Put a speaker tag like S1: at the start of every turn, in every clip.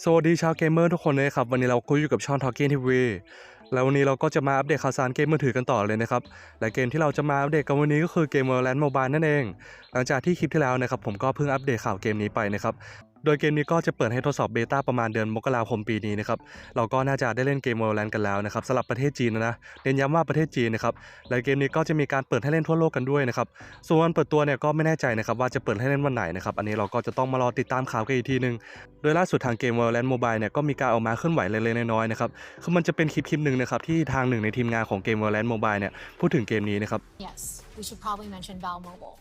S1: สวัสดีชาวเกมเมอร์ทุกคนเลยครับ วันนี้เราคุยอยู่กับช่อง Talking TV แล้ววันนี้เราก็จะมาอัปเดตข่าวสารเกมมือถือกันต่อเลยนะครับ และเกมที่เราจะมาอัปเดตกันวันนี้ก็คือเกม Valorant Mobile นั่นเอง หลังจากที่คลิปที่แล้วนะครับผมก็เพิ่งอัปเดตข่าวเกมนี้ไปนะครับ โดยเกมนี้ก็จะเปิดให้ทดสอบเบต้าประมาณเดือนมกราคมปีนี้นะครับ เราก็น่าจะได้เล่นเกม Valorant กันแล้วนะครับสำหรับประเทศจีนนะเน้นย้ำว่าประเทศจีนนะครับและเกมนี้ก็จะมีการเปิดให้เล่นทั่วโลกกันด้วยนะครับ ส่วนวันเปิดตัวเนี่ยก็ไม่แน่ใจนะครับว่าจะเปิดให้เล่นวันไหนนะครับ อันนี้เราก็จะต้องมารอติดตามข่าวกันอีกทีนึง โดยล่าสุดทางเกม Valorant Mobile เนี่ยก็มีการออกมาเคลื่อนไหวเล็กๆน้อยๆนะครับ คือมันจะเป็นคลิปคลิปหนึ่งนะครับที่ทางหนึ่งในทีมงานของเกม Valorant Mobile เนี่ยพูดถึงเกมนี้นะครับ
S2: Yes, we should probably mention Val Mobile.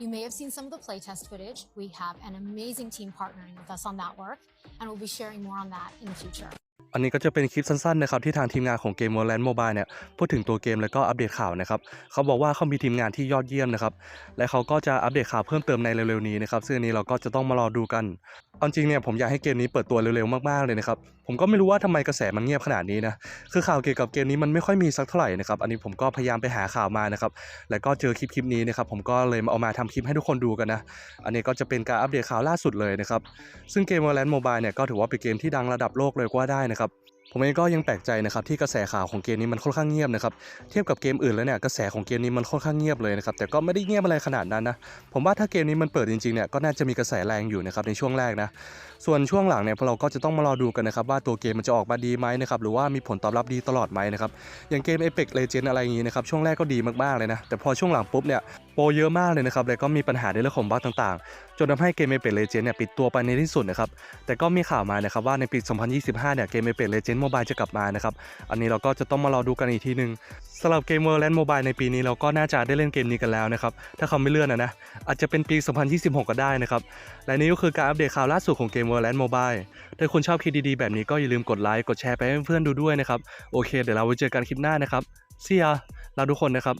S2: You may have seen some of the playtest footage. We have an amazing team partnering with us on that work, and we'll be sharing more on that in the future.
S1: อันนี้ก็จะเป็นคลิปสั้นๆนะครับที่ทางทีมงานของเกม Valorant Mobile เนี่ยพูดถึงตัวเกมแล้วก็อัปเดตข่าวนะครับเขาบอกว่าเขามีทีมงานที่ยอดเยี่ยมนะครับและเขาก็จะอัปเดตข่าวเพิ่มเติมในเร็วๆนี้นะครับซึ่งอันนี้เราก็จะต้องมารอดูกันเอาจริงเนี่ยผมอยากให้เกมนี้เปิดตัวเร็วๆมากๆเลยนะครับผมก็ไม่รู้ว่าทำไมกระแสมันเงียบขนาดนี้นะคือข่าวเกี่ยวกับเกมนี้มันไม่ค่อยมีสักเท่าไหร่นะครับอันนี้ผมก็พยายามไปหาข่าวมานะครับแล้วก็เจอคลิปคลิปนี้นะครับผมก็เลยมาเอามาทำคลิปให้ทุกคนดูกันนะอันนี้ก็จะเป็นการอัปเดตข่าวล่าสุดเลยนะครับซึ่งเกม Valorant Mobile เนี่ยก็ถือว่าเป็นเกมที่ดังระดับโลกเลยก็ได้นะครับ ผมเองก็ยังแปลกใจนะครับที่กระแสข่าวของเกมนี้มันค่อนข้างเงียบนะครับเทียบกับเกมอื่นแล้วเนี่ยกระแสของเกมนี้มันค่อนข้างเงียบเลยนะครับแต่ก็ไม่ได้เงียบอะไรขนาดนั้นนะผมว่าถ้าเกมนี้มันเปิดจริงๆเนี่ยก็น่าจะมีกระแสแรงอยู่นะครับในช่วงแรกนะส่วนช่วงหลังเนี่ยพวกเราก็จะต้องมารอดูกันนะครับว่าตัวเกมมันจะออกมาดีไหมนะครับหรือว่ามีผลตอบรับดีตลอดไหมนะครับอย่างเกม Apex Legend อะไรอย่างงี้นะครับช่วงแรกก็ดีมากๆเลยนะแต่พอช่วงหลังปุ๊บเนี่ย รเยอะมากเลยนะครับแล้วก็มีปัญหาในเรื่องของบั๊กต่างๆ จนทำให้เกม Apex Legends เนี่ยปิดตัวไปในที่สุดนะครับแต่ก็มีข่าวมานะครับว่าในปี 2025 เนี่ยเกม Apex Legends Mobile จะกลับมานะครับอันนี้เราก็จะต้องมารอดูกันอีกทีหนึงสำหรับเกม Valorant Mobile ในปีนี้เราก็น่าจะได้เล่นเกมนี้กันแล้วนะครับถ้าเขาไม่เลื่อนนะนะอาจจะเป็นปี 2026 ก็ได้นะครับและนี่ก็คือการอัปเดตข่าวล่าสุดของเกม Valorant Mobile ถ้าคุณชอบคลิปดีๆแบบนี้ก็อย่าลืมกดไลค์กดแชร์ไปให้เพื่อนดูด้วยนะครับโอเค เดี๋ยวเราไว้เจอกันคลิปหน้านะครับ See ya เราทุกคนนะครับ